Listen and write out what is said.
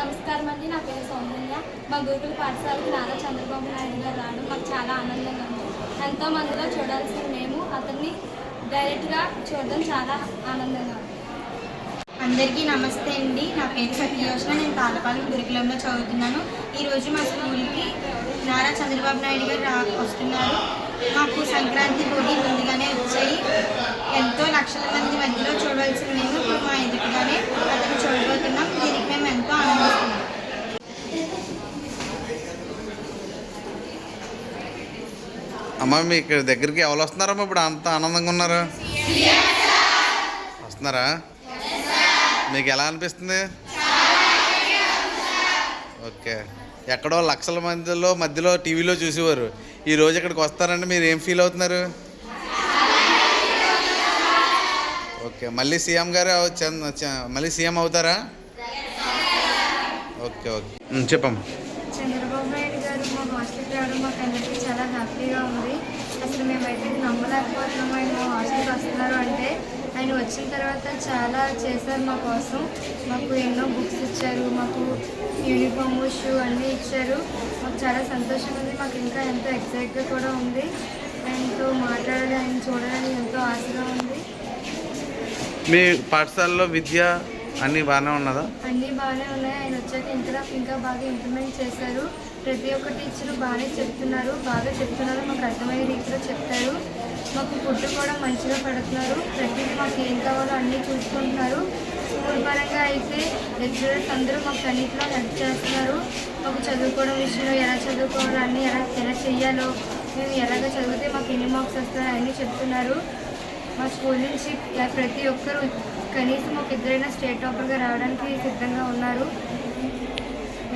నమస్కారం అండి. నా పేరు సౌందర్య మా గురుకుల పాఠశాలకు నారా చంద్రబాబు నాయుడు గారు రావడం మాకు చాలా ఆనందంగా ఉంది. ఎంతో మందిలో చూడాల్సిన మేము అతన్ని డైరెక్ట్గా చూడడం చాలా ఆనందంగా ఉంది. అందరికీ నమస్తే అండి. నా పేరు సత్యయోజన. నేను తాళపాలెం గురుకులంలో చదువుతున్నాను. ఈరోజు మా స్కూల్కి నారా చంద్రబాబు నాయుడు గారు వస్తున్నారు. మాకు సంక్రాంతి పోటీ ముందుగానే వచ్చాయి ఎంతో లక్షల మంది మధ్యలో చూడవలసిన మేము ఇప్పుడు మా ఎదుటిగానే అతను చూడబోతున్నాం దీనికి మేము ఎంతో ఆనందిస్తున్నాం అమ్మ మీ ఇక్కడ దగ్గరికి ఎవరు వస్తున్నారమ్మా ఇప్పుడు? అంత ఆనందంగా ఉన్నారు. వస్తున్నారా? మీకు ఎలా అనిపిస్తుంది? ఓకే. ఎక్కడో లక్షల మందిలో మధ్యలో టీవీలో చూసేవారు. ఈ రోజు ఇక్కడికి వస్తారంటే మీరు ఏం ఫీల్ అవుతున్నారు? ఓకే. మళ్ళీ సీఎం గారు మళ్ళీ సీఎం అవుతారా? Okay okay. చెప్పమ్మా. చంద్రబాబు నాయుడు గారు మా హాస్టల్కి రావడం మాకు అందరికీ హ్యాపీగా ఉంది. అసలు మేమైతే ఇది నమ్మలేకపోతున్నాము. ఆయన హాస్టల్కి వస్తున్నారు అంటే ఆయన వచ్చిన తర్వాత చాలా చేశారు మా కోసం. మాకు ఎన్నో బుక్స్ ఇచ్చారు మాకు యూనిఫామ్ షూ అన్నీ ఇచ్చారు. మాకు చాలా సంతోషంగా ఉంది. మాకు ఇంకా ఎంతో ఎక్సైట్గా కూడా ఉంది. ఆయనతో మాట్లాడాలి ఆయన చూడాలని ఎంతో ఆశగా ఉంది. మీ పాఠశాలలో విద్య అన్నీ బాగానే ఉన్నదా? అన్నీ బాగానే ఉన్నాయి. ఆయన వచ్చాక ఇంకా ఇంకా బాగా ఇంప్లిమెంట్ చేశారు. ప్రతి ఒక్క టీచరు బాగానే చెప్తున్నారు బాగా చెప్తున్నారు మాకు అర్థమయ్యే రీతిలో చెప్తారు. మాకు ఫుడ్ కూడా మంచిగా పెడుతున్నారు. ప్రతిదీ మాకు ఏం కావాలో అన్నీ చూసుకుంటున్నారు. స్కూల్ పరంగా అయితే లెక్చరర్స్ అందరూ మాకు అన్నింటిలో హెల్ప్ చేస్తున్నారు. మాకు చదువుకోవడం విషయంలో ఎలా చదువుకోవాలో అన్నీ ఎలా ఎలా చెయ్యాలో మేము ఎలాగ చదివితే మాకు ఎన్ని మార్క్స్ వస్తాయో అన్నీ చెప్తున్నారు. మా స్కూల్ నుంచి ప్రతి ఒక్కరు కనీసం ఒక ఇద్దరైనా స్టేట్ టాపర్గా రావడానికి సిద్ధంగా ఉన్నారు.